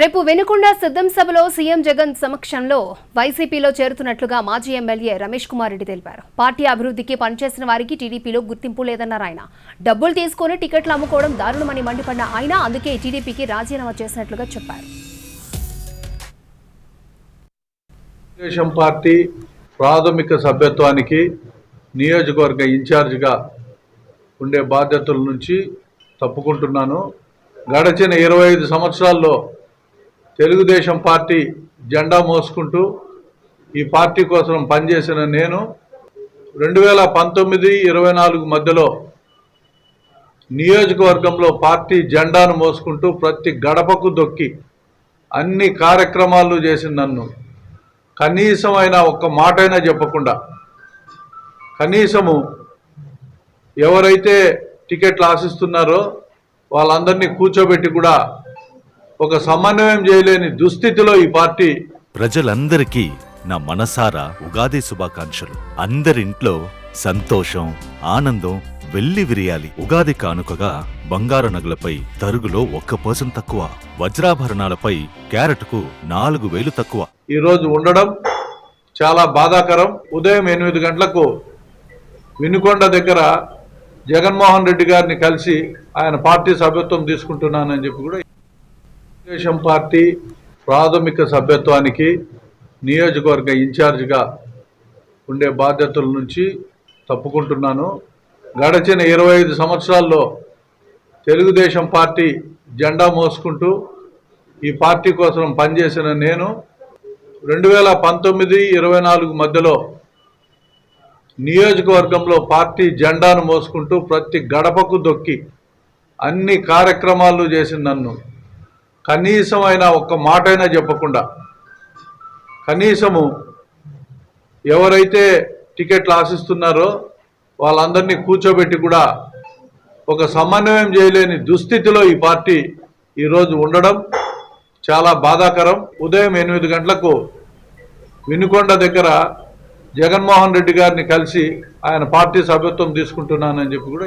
రేపు వెనుకొండ సిద్ధం సభలో సీఎం జగన్ సమక్షంలో వైసీపీలో చేరుతున్నట్లుగా మాజీ ఎమ్మెల్యే రమేష్ కుమార్ రెడ్డి తెలిపారు. పార్టీ అభివృద్ధికి పనిచేసిన వారికి టీడీపీలో గుర్తింపు లేదన్నారు ఆయన. డబ్బులు తీసుకొని టికెట్లు అమ్ముకోవడం దారుణమని మండిపడిన ఆయన అందుకే టీడీపీకి రాజీనామా చేసినట్లుగా చెప్పారు. తెలుగుదేశం పార్టీ ప్రాథమిక సభ్యత్వానికి నియోజకవర్గ ఇన్ఛార్జిగా ఉండే బాధ్యతల నుంచి తప్పుకుంటున్నాను. గడచిన ఇరవై ఐదు సంవత్సరాల్లో తెలుగుదేశం పార్టీ జెండా మోసుకుంటూ ఈ పార్టీ కోసం పనిచేసిన నేను రెండు వేల పంతొమ్మిది ఇరవై నాలుగు మధ్యలో నియోజకవర్గంలో పార్టీ జెండాను మోసుకుంటూ ప్రతి గడపకు దొక్కి అన్ని కార్యక్రమాలు చేసిన నన్ను. కనీసమైన ఒక్క మాటైనా చెప్పకుండా కనీసము ఎవరైతే టికెట్లు ఆశిస్తున్నారో వాళ్ళందరినీ కూర్చోబెట్టి కూడా ఒక సమన్వయం చేయలేని దుస్థితిలో ఈ పార్టీ ప్రజలందరికీ నా మనసారా ఉగాది శుభాకాంక్షలు. అందరింట్లో సంతోషం ఆనందం వెల్లి విరియాలి. ఉగాది కానుకగా బంగారు నగలపై తరుగులో ఒక్క పర్సెంట్ తక్కువ. వజ్రాభరణాలపై క్యారెట్కు నాలుగు వేలు తక్కువ. ఈరోజు ఉండడం చాలా బాధాకరం. ఉదయం ఎనిమిది గంటలకు వినుకొండ దగ్గర జగన్మోహన్ రెడ్డి గారిని కలిసి ఆయన పార్టీ సభ్యత్వం తీసుకుంటున్నానని చెప్పి కూడా తెలుగుదేశం పార్టీ ప్రాథమిక సభ్యత్వానికి నియోజకవర్గ ఇన్ఛార్జిగా ఉండే బాధ్యతల నుంచి తప్పుకుంటున్నాను. గడచిన ఇరవై ఐదు సంవత్సరాల్లో తెలుగుదేశం పార్టీ జెండా మోసుకుంటూ ఈ పార్టీ కోసం పనిచేసిన నేను రెండు వేల పంతొమ్మిది ఇరవై నాలుగు మధ్యలో నియోజకవర్గంలో పార్టీ జెండాను మోసుకుంటూ ప్రతి గడపకు దొక్కి అన్ని కార్యక్రమాలు చేసిన నన్ను. కనీసమైన ఒక్క మాట అయినా చెప్పకుండా కనీసము ఎవరైతే టికెట్లు ఆశిస్తున్నారో వాళ్ళందరినీ కూర్చోబెట్టి కూడా ఒక సమన్వయం చేయలేని దుస్థితిలో ఈ పార్టీ ఈరోజు ఉండడం చాలా బాధాకరం. ఉదయం ఎనిమిది గంటలకు వినుకొండ దగ్గర జగన్మోహన్ రెడ్డి గారిని కలిసి ఆయన పార్టీ సభ్యత్వం తీసుకుంటున్నానని చెప్పి కూడా